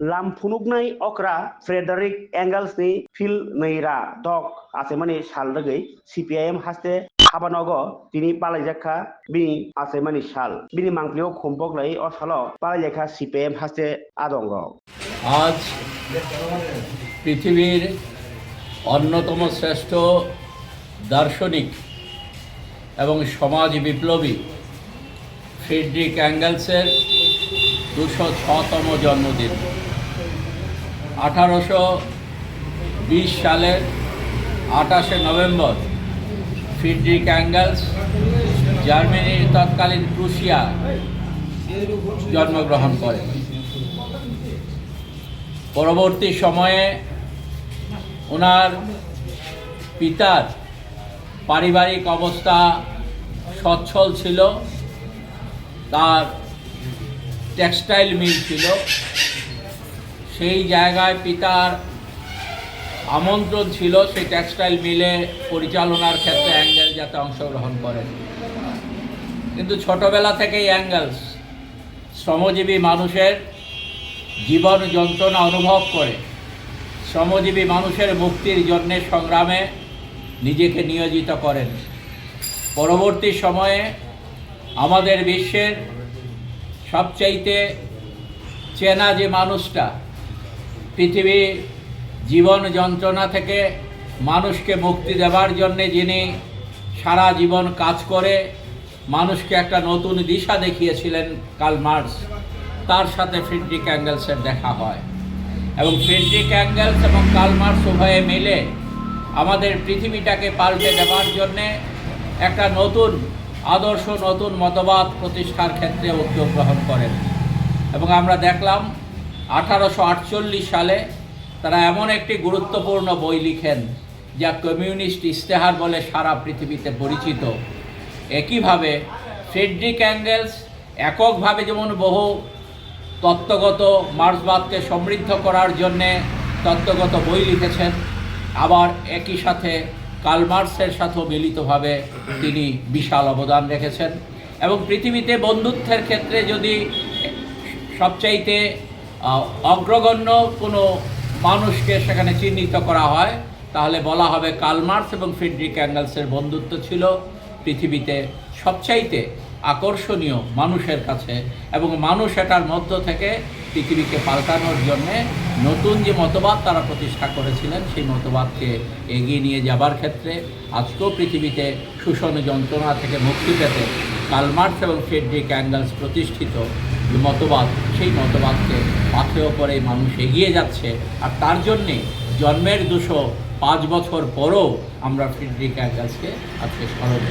লামফুনুকাই অকরা Frederick Engels নি ফিল ni ডক আছে মানে সাল saldagei সিপিআইএম হাসতে হাবানগ, তিনি পালাই পালাইজাখা বিনি আছে মানে সাল বিনি মাংপ্লিও খুম্বক লাই অসাল পালাই পালাইজাখা সিপিআইএম হাসতে আদঙ্গ। আজ পৃথিবীর অন্যতম শ্রেষ্ঠ দার্শনিক এবং সমাজ বিপ্লবী ফ্রিডরিক অ্যাঙ্গেলসের দুশো ছতম জন্মদিন। আঠারোশো বিশ সালের আঠাশে নভেম্বর ফ্রিডরিক অ্যাঙ্গেলস, জার্মানির তৎকালীন প্রুশিয়া জন্মগ্রহণ করেন পরবর্তী সময়ে ওনার পিতার পারিবারিক অবস্থা সচ্ছল ছিল, তার টেক্সটাইল মিল ছিল। সেই জায়গায় পিতার আমন্ত্রণ ছিল, সেই টেক্সটাইল মিলে পরিচালনার ক্ষেত্রে অ্যাঙ্গেল যাতে অংশগ্রহণ করেন কিন্তু ছোটবেলা থেকেই অ্যাঙ্গেলস শ্রমজীবী মানুষের জীবন যন্ত্রণা অনুভব করে। শ্রমজীবী মানুষের মুক্তির জন্য সংগ্রামে নিজেকে নিয়োজিত করেন। পরবর্তী সময়ে আমাদের বিশ্বের সবচাইতে চেনা যে মানুষটা পৃথিবী জীবন যন্ত্রণা থেকে মানুষকে মুক্তি দেওয়ার জন্যে যিনি সারা জীবন কাজ করে, মানুষকে একটা নতুন দিশা দেখিয়েছিলেন কাল মার্কস। তার সাথে ফ্রিডরিক অ্যাঙ্গেলসের দেখা হয়। এবং ফ্রিডরিক অ্যাঙ্গেলস এবং কার্ল মার্কস উভয়ে মিলে আমাদের পৃথিবীটাকে পাল্টে দেওয়ার জন্যে একটা নতুন আদর্শ, নতুন মতবাদ প্রতিষ্ঠার ক্ষেত্রে উদ্যোগ গ্রহণ করেন। এবং আমরা দেখলাম আঠারোশো আটচল্লিশ সালে তারা এমন একটি গুরুত্বপূর্ণ বই লিখেন, যা কমিউনিস্ট ইস্তেহার বলে সারা পৃথিবীতে পরিচিত। একইভাবে ফ্রেডরিক অ্যাঙ্গেলস এককভাবে যেমন বহু তত্ত্বগত মার্ক্সবাদকে সমৃদ্ধ করার জন্যে তত্ত্বগত বই লিখেছেন, আবার একই সাথে কালমার্সের সাথেও মিলিতভাবে তিনি বিশাল অবদান রেখেছেন। এবং পৃথিবীতে বন্ধুত্বের ক্ষেত্রে যদি সবচাইতে অগ্রগণ্য কোনো মানুষকে সেখানে চিহ্নিত করা হয়, তাহলে বলা হবে কালমার্স এবং ফ্রিডরিক অ্যাঙ্গেলসের বন্ধুত্ব ছিল পৃথিবীতে সবচাইতে আকর্ষণীয় মানুষের কাছে এবং মানুষ এটার মধ্য থেকে পৃথিবীকে পাল্টানোর জন্যে নতুন যে মতবাদ তারা প্রতিষ্ঠা করেছিলেন, সেই মতবাদকে এগিয়ে নিয়ে যাবার ক্ষেত্রে আজকেও পৃথিবীতে শোষণ যন্ত্রণা থেকে মুক্তি পেতে কালমার্স এবং ফ্রেডরিক অ্যাঙ্গেলস প্রতিষ্ঠিত। মতবাদ, সেই মতবাদকে পাথেয় করে মানুষ এগিয়ে যাচ্ছে। আর তার জন্যে জন্মের দুশো পাঁচ বছর পরও আমরা ফ্রেডরিক অ্যাঙ্গেলসকে আজকে স্মরণ